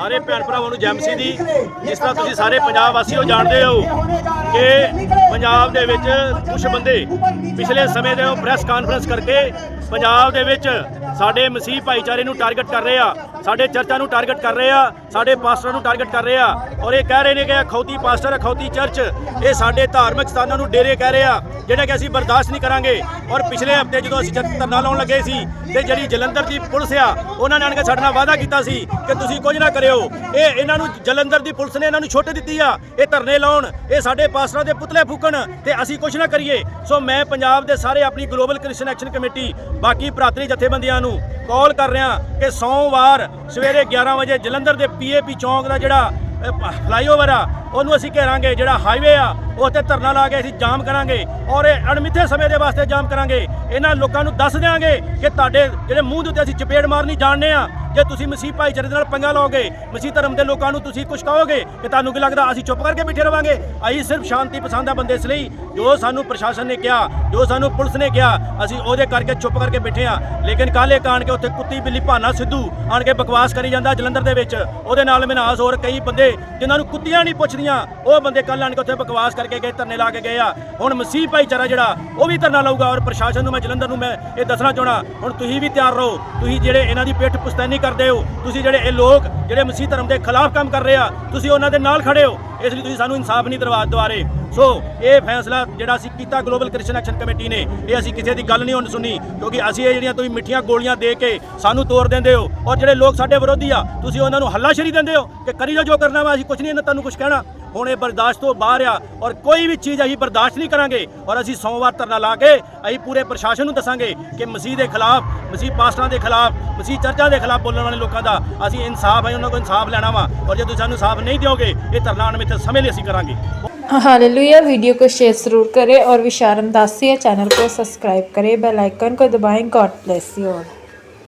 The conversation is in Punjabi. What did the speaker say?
ਸਾਰੇ ਭੈਣ ਭਰਾਵਾਂ ਨੂੰ ਜੈਮਸੀ ਦੀ ਜਿਸ ਤਰ੍ਹਾਂ ਤੁਸੀਂ ਸਾਰੇ ਪੰਜਾਬ ਵਾਸੀਓ ਜਾਣਦੇ ਹੋ ਕਿ ਪੰਜਾਬ ਦੇ ਵਿੱਚ ਕੁਝ ਬੰਦੇ ਪਿਛਲੇ ਸਮੇਂ ਦੇ ਉਹ ਪ੍ਰੈਸ ਕਾਨਫਰੰਸ ਕਰਕੇ ਪੰਜਾਬ ਦੇ ਵਿੱਚ ਸਾਡੇ ਮਸੀਹ ਭਾਈਚਾਰੇ ਨੂੰ ਟਾਰਗੇਟ ਕਰ ਰਹੇ ਆ, ਸਾਡੇ ਚਰਚਾਂ ਨੂੰ ਟਾਰਗੇਟ ਕਰ ਰਹੇ ਆ, ਸਾਡੇ ਪਾਸਟਰਾਂ ਨੂੰ ਟਾਰਗੇਟ ਕਰ ਰਹੇ ਆ ਔਰ ਇਹ ਕਹਿ ਰਹੇ ਨੇ ਕਿ ਅਖੌਤੀ ਪਾਸਟਰ ਅਖੌਤੀ ਚਰਚ ਇਹ ਸਾਡੇ ਧਾਰਮਿਕ ਸਥਾਨਾਂ ਨੂੰ ਡੇਰੇ ਕਹਿ ਰਹੇ ਆ, ਜਿਹੜੇ ਕਿ ਅਸੀਂ ਬਰਦਾਸ਼ਤ ਨਹੀਂ ਕਰਾਂਗੇ। ਔਰ ਪਿਛਲੇ ਹਫ਼ਤੇ ਜਦੋਂ ਅਸੀਂ ਧਰਨਾ ਲਾਉਣ ਲੱਗੇ ਸੀ ਤੇ ਜਿਹੜੀ ਜਲੰਧਰ ਦੀ ਪੁਲਿਸ ਆ, ਉਹਨਾਂ ਨੇ ਆਣ ਕੇ ਸਾਡੇ ਨਾਲ ਵਾਅਦਾ ਕੀਤਾ ਸੀ ਕਿ ਤੁਸੀਂ ਕੁਝ ਨਾ ਕਰਿਓ। ਇਹ ਇਹਨਾਂ ਨੂੰ ਜਲੰਧਰ ਦੀ ਪੁਲਿਸ ਨੇ ਇਹਨਾਂ ਨੂੰ ਛੁੱਟ ਦਿੱਤੀ ਆ, ਇਹ ਧਰਨੇ ਲਾਉਣ, ਇਹ ਸਾਡੇ ਪਾਸਟਰਾਂ ਦੇ ਪੁਤਲੇ ਫੂਕਣ ਤੇ ਅਸੀਂ ਕੁਝ ਨਾ ਕਰੀਏ। ਸੋ ਮੈਂ ਪੰਜਾਬ ਦੇ ਸਾਰੇ ਆਪਣੀ ਗਲੋਬਲ ਕ੍ਰਿਸਨ ਐਕਸ਼ਨ ਕਮੇਟੀ ਬਾਕੀ ਭਰਾਤਰੀ ਜਥੇਬੰਦੀਆਂ ਨੂੰ ਕਾਲ ਕਰ ਰਿਹਾ ਕਿ ਸੋਮਵਾਰ ਸਵੇਰੇ 11 ਵਜੇ ਜਲੰਧਰ ਦੇ ਪੀਏਪੀ ਚੌਂਕ ਦਾ ਜਿਹੜਾ ਫਲਾਈਓਵਰ ਆ, ਉਹਨੂੰ ਅਸੀਂ ਘੇਰਾਂਗੇ, ਜਿਹੜਾ ਹਾਈਵੇ ਆ ਉਹ ਤੇ ਧਰਨਾ ਲਾ ਕੇ ਅਸੀਂ ਜਾਮ ਕਰਾਂਗੇ ਔਰ ਇਹ ਅਣਮਿੱਥੇ ਸਮੇਂ ਦੇ ਵਾਸਤੇ ਜਾਮ ਕਰਾਂਗੇ। ਇਹਨਾਂ ਲੋਕਾਂ ਨੂੰ ਦੱਸ ਦਿਆਂਗੇ ਕਿ ਤੁਹਾਡੇ ਜਿਹੜੇ ਮੂੰਹ ਦੇ ਉੱਤੇ ਅਸੀਂ ਚਪੇੜ ਮਾਰਨੀ ਜਾਣਦੇ ਆ ਜੇ ਤੁਸੀਂ ਮਸੀਹ ਭਾਈਚਾਰੇ ਦੇ ਨਾਲ ਪੰਗਾ ਲਓਗੇ, ਮਸੀਹ ਧਰਮ ਦੇ ਲੋਕਾਂ ਨੂੰ ਤੁਸੀਂ ਕੁਝ ਕਹੋਗੇ ਕਿ ਤੁਹਾਨੂੰ ਕੀ ਲੱਗਦਾ ਅਸੀਂ ਚੁੱਪ ਕਰਕੇ ਬੈਠੇ ਰਵਾਂਗੇ? ਅਸੀਂ ਸਿਰਫ ਸ਼ਾਂਤੀ ਪਸੰਦ ਆ ਬੰਦੇ ਇਸ ਲਈ। ਜੋ ਸਾਨੂੰ ਪ੍ਰਸ਼ਾਸਨ ਨੇ ਕਿਹਾ, ਜੋ ਸਾਨੂੰ ਪੁਲਿਸ ਨੇ ਕਿਹਾ, ਅਸੀਂ ਉਹਦੇ ਕਰਕੇ ਚੁੱਪ ਕਰਕੇ ਬੈਠੇ ਆ ਲੇਕਿਨ ਕਾਲੇ ਕਾਣ ਕੇ ਉੱਥੇ ਕੁੱਤੀ ਬਿੱਲੀ ਭਾਨਾ ਸਿੱਧੂ ਆਣ ਕੇ ਬਕਵਾਸ ਕਰੀ ਜਾਂਦਾ ਜਲੰਧਰ ਦੇ ਵਿੱਚ। ਉਹਦੇ ਨਾਲ ਮਨਹਾਸ ਹੋਰ ਕਈ ਬੰਦੇ, ਜਿਨ੍ਹਾਂ ਨੂੰ ਕੁੱਤੀਆਂ ਨਹੀਂ ਪੁੱਛਦੀਆਂ, ਉਹ ਬੰਦੇ ਕੱਲ ਆਣ ਕੇ ਉੱਥੇ ਬਕਵਾਸ ਕਰਕੇ ਕੇ ਗਏ, ਧਰਨੇ ਲਾ ਕੇ ਗਏ ਆ। ਹੁਣ ਮਸੀਹ ਭਾਈਚਾਰਾ ਜਿਹੜਾ, ਉਹ ਵੀ ਧਰਨਾ ਲਾਊਗਾ ਔਰ ਪ੍ਰਸ਼ਾਸਨ ਨੂੰ ਮੈਂ ਜਲੰਧਰ ਨੂੰ ਮੈਂ ਇਹ ਦੱਸਣਾ ਚਾਹਣਾ ਹੁਣ ਤੁਸੀਂ ਵੀ ਤਿਆਰ ਰਹੋ। ਤੁਸੀਂ ਜਿਹੜੇ ਇਹਨਾਂ ਦੀ ਪਿੱਠ ਪੁਸਤੈਨੀ ਕਰਦੇ ਹੋ, ਤੁਸੀਂ ਜਿਹੜੇ ਇਹ ਲੋਕ, ਜਿਹੜੇ ਮਸੀਹ ਧਰਮ ਦੇ ਖਿਲਾਫ ਕੰਮ ਕਰ ਰਹੇ ਆ, ਤੁਸੀਂ ਉਹਨਾਂ ਦੇ ਨਾਲ ਖੜੇ ਹੋ। ਇਸ ਲਈ ਤੁਸੀਂ ਸਾਨੂੰ ਇਨਸਾਫ ਨਹੀਂ ਦਰਵਾ ਦੁਆਰੇ ਸੋ ਇਹ ਫੈਸਲਾ ਜਿਹੜਾ ਅਸੀਂ ਕੀਤਾ ਗਲੋਬਲ ਕ੍ਰਿਸਚੀਅਨ ਐਕਸ਼ਨ ਕਮੇਟੀ ਨੇ, ਇਹ ਅਸੀਂ ਕਿਸੇ ਦੀ ਗੱਲ ਨਹੀਂ ਹੁਣ ਸੁਣੀ, ਕਿਉਂਕਿ ਅਸੀਂ ਇਹ ਜਿਹੜੀਆਂ ਤੁਸੀਂ ਮਿੱਠੀਆਂ ਗੋਲੀਆਂ ਦੇ ਕੇ ਸਾਨੂੰ ਤੋੜ ਦਿੰਦੇ ਹੋ ਔਰ ਜਿਹੜੇ ਲੋਕ ਸਾਡੇ ਵਿਰੋਧੀ ਆ, ਤੁਸੀਂ ਉਹਨਾਂ ਨੂੰ ਹੱਲਾਸ਼ੇਰੀ ਦਿੰਦੇ ਹੋ ਕਿ ਕਰੀ ਜਾਓ ਜੋ ਕਰਨਾ ਵਾ, ਅਸੀਂ ਕੁਝ ਨਹੀਂ ਇਹਨਾਂ ਤੁਹਾਨੂੰ ਕੁਝ ਕਹਿਣਾ। ਹੁਣ ਇਹ ਬਰਦਾਸ਼ਤ ਤੋਂ ਬਾਹਰ ਆ ਔਰ ਕੋਈ ਵੀ ਚੀਜ਼ ਅਸੀਂ ਬਰਦਾਸ਼ਤ ਨਹੀਂ ਕਰਾਂਗੇ ਔਰ ਅਸੀਂ ਸੋਮਵਾਰ ਧਰਨਾ ਲਾ ਕੇ ਅਸੀਂ ਪੂਰੇ ਪ੍ਰਸ਼ਾਸਨ ਨੂੰ ਦੱਸਾਂਗੇ ਕਿ ਮਸੀਹ ਦੇ ਖਿਲਾਫ, ਮਸੀਹ ਪਾਸਟਰਾਂ ਦੇ ਖਿਲਾਫ, ਮਸੀਹ ਚਰਚਾ ਦੇ ਖਿਲਾਫ ਬੋਲਣ ਵਾਲੇ ਲੋਕਾਂ ਦਾ ਅਸੀਂ ਇਨਸਾਫ ਹੈ ਉਹਨਾਂ ਕੋਲ ਇਨਸਾਫ ਲੈਣਾ ਵਾ ਔਰ ਜੇ ਤੁਸੀਂ ਸਾਨੂੰ ਇਨਸਾਫ ਨਹੀਂ ਦਿਓਗੇ, ਇਹ ਧਰਨਾ ਅਣਮਿੱਥੇ ਸਮੇਂ ਲਈ ਅਸੀਂ ਕਰਾਂਗੇ। हालेलुया वीडियो को शेयर ज़रूर करें और विशारम दासिया चैनल को सब्सक्राइब करें बेल आइकन को दबाएं गॉड ब्लेस यू ऑल